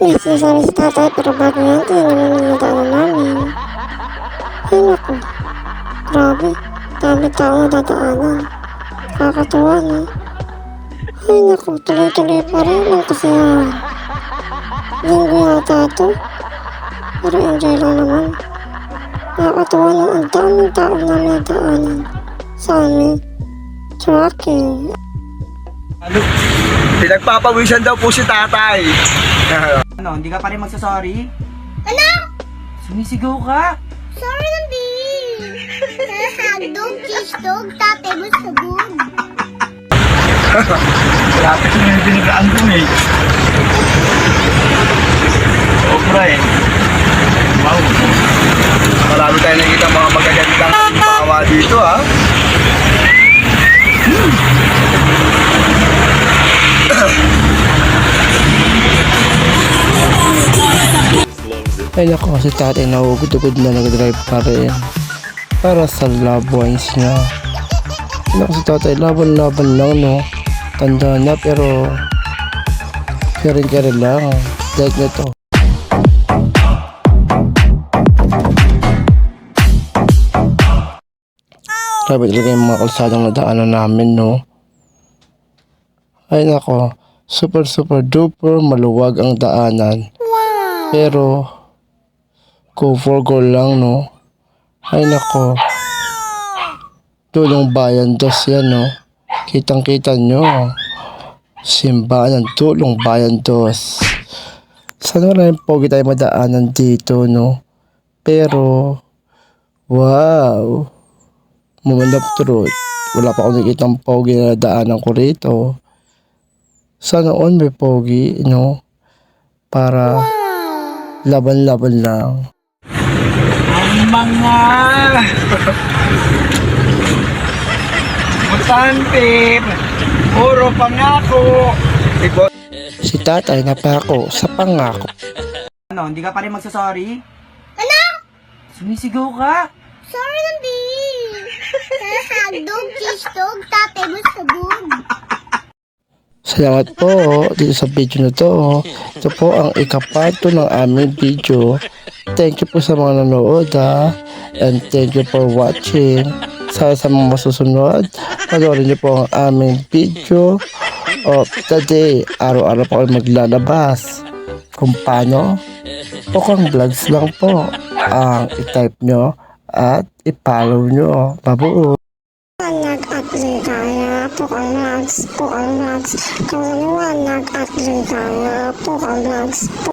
May sinasabi si tatay pero bago yan, tingnan naman yung daanan namin. Ay naku, grabe, dami na dadaanan. Kakatuwa na. Ay naku, tuloy-tuloy pa rin ang kasiyahan. Linggo yata ito. Pero enjoy lang naman. Nakakatuwa na ang daming tao na may daanan. Sa amin, tracking. Pinagpapawisan daw po si tatay. Ano, hindi ka pa rin magsasorry? Ano? Sumisigaw ka? Sorry lang, babe. Hagdog, kiss dog, tate mo sabog. Lapit na yung binigaan ko eh. Obra eh. Wow. Marami tayo nakita mga magagandang halimbawa dito ha. Ay nako, si tatay nahugod-ugod na nag-drive pa rin. Para sa loved ones niya. Ay nako, si tatay laban-laban lang no. Tanda na pero kering-kering lang. Like na to. Grabe talaga yung mga kalsadang nadaanan namin no. Ay nako, super super duper maluwag ang daanan. Pero, go for go lang, no? Ay, nako. Tulong bayan dos yan, no? Kitang-kita nyo. Simbahan ng tulong bayan dos. Sana wala yung pogi tayo madaanan dito, no? Pero, wow. Moment of truth. Wala pa akong nakikita pogi na daanan ko rito. Sana on may pogi, no? Para laban-laban lang. Ang mga mutante, puro pangako. Si tatay napako sa pangako. Ano, hindi ka pa rin magsasorry? Ano? Sumisigaw ka? Sorry lang, babe. Hagdog, kiss dog, tate mo sabog. Salamat po dito sa video na to. Ito po ang ikapato ng aming video. Thank you po sa mga nanood ha. And thank you for watching. Sa sa mga masusunod, panoorin niyo po ang aming video of the day. Araw-araw po kami maglalabas. Kung paano, Pokang Vlogs lang po ang i-type nyo at i-follow nyo. Babuo! Nag-atligaya po ang lags, po ang lags. Kaliwanag at ligaya po ang lags.